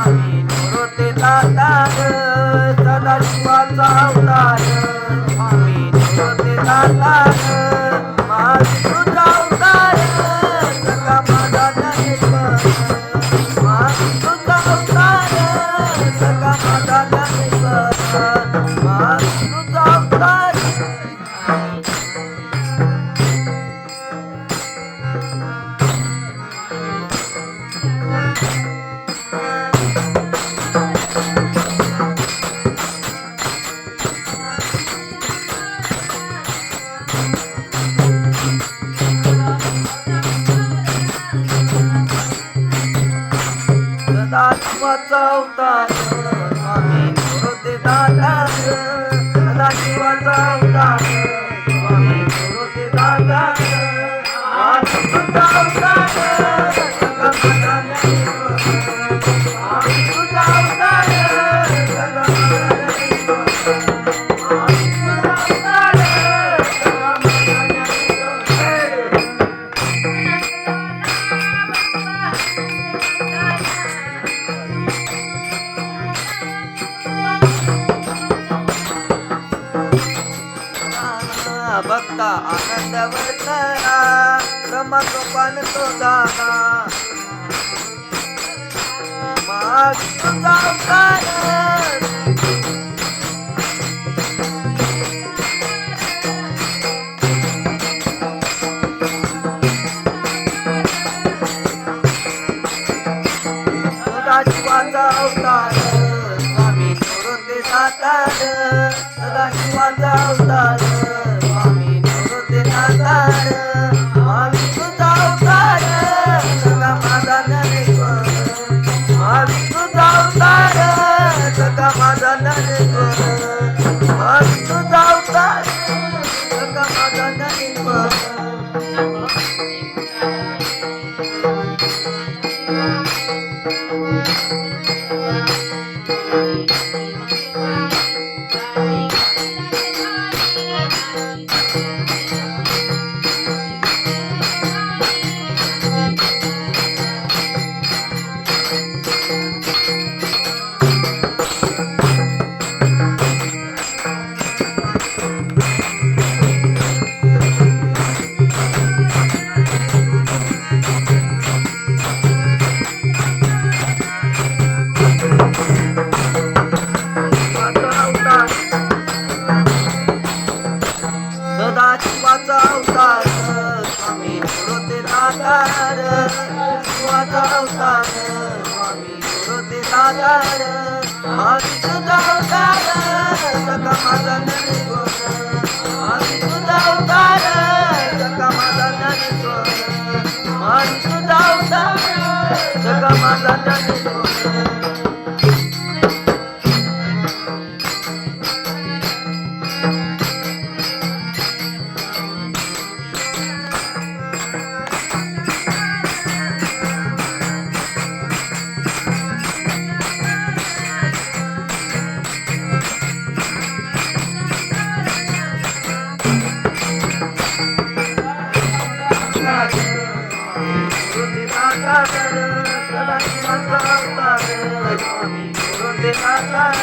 स्वामी सदा शिवाचा अवतार स्वामी निवृत्ती दाता Thank you. अवतार स्वामी निवृत्ती दाता सदा शिवाचा अवतार स्वामी निवृत्ती दाता महाविष्णूचा अवतार भक्ता आनंद वर्तना ब्रह्मकृपान तो दाना महाविष्णूचा अवतार सदाशिवाचा अवतार स्वामी सोडून निवृत्ती साकार सदाशिवाचा अवतार. सदा शिवाचा अवतार स्वामी निवृत्ती दातार महाविष्णूचा अवतार सखा माझा ज्ञानेश्वर महाविष्णूचा अवतार सखा माझा ज्ञानेश्वर महाविष्णूचा अवतार सखा माझा ज्ञानेश्वर আল্লাহ